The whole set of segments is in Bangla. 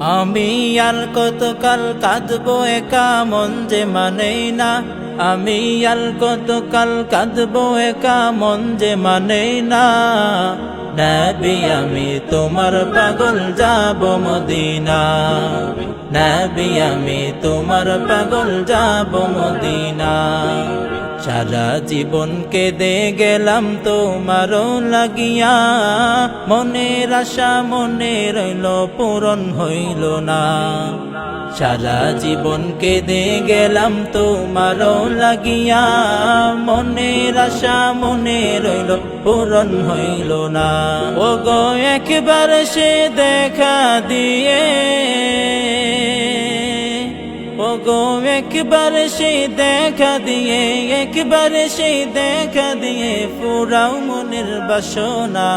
আমি আর কতকাল কাঁদবো একা, মন যে মানে না। আমি আর কতকাল কাঁদবো একা, মন যে মানে না। নবী, আমি তোমার পাগল যাব মদিনা। নবী, আমি তোমার পাগল যাব মদিনা। সারা জীবন কেঁদে গেলাম তোমারও লাগিয়া। মনের আশা মনে রইল, পূরণ হইল না। সারা জীবন কেঁদে গেলাম তোমারও লাগিয়া। মনের আশা মনে রইল, পূরণ হইল না। ও গো একবার সে দেখা দিয়ে গো একবার সে দেখা দিয়ে একবার সে দেখা দিয়ে পুরাও মনের বাসনা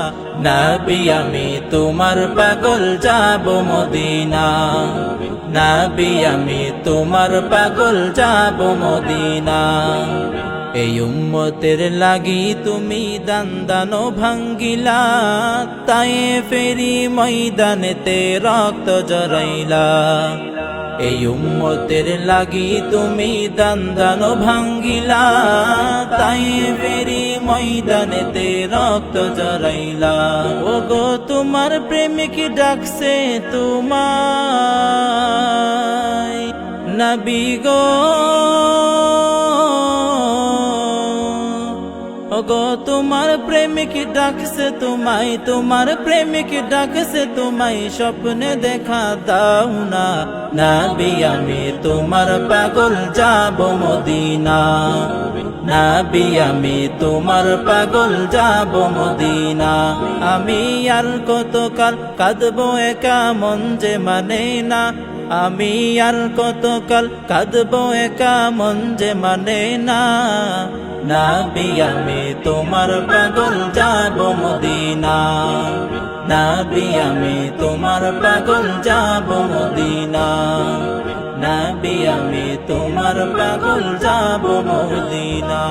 নাবি আমি তোমার পাগল যাব মদিনা নাবি আমি তোমার পাগল যাব মদিনা এই উম্মতের লাগি তুমি দান দানো ভাঙ্গিলা তাই ফেরি ময়দানেতে রক্ত জরাইলা এই উম্মতের লাগি তুমি দান ভাঙ্গিলা, তাই ফেরি ময়দানেতে রক্ত জরাইলা ও গো তোমার প্রেমিক ডাকছে তোমার নবী গো ওগো, তোমার প্রেমিক ডাকছে তোমায়, তোমার প্রেমিক ডাকছে তোমায়, স্বপ্নে দেখা দাও না। নাবি, আমি তোমার পাগল যাব মদিনা। নাবি, আমি তোমার পাগল যাব মদিনা। আমি আর কতকাল কাঁদবো একা মন যে মানে না। আমি আর কতকাল কাঁদবো একা মন যে মানে না। নাবি, আমি তোমার পাগল, যাব মদিনা। নাবি, আমি তোমার পাগল, যাব মদিনা। নাবি, আমি তোমার পাগল, যাব মদিনা।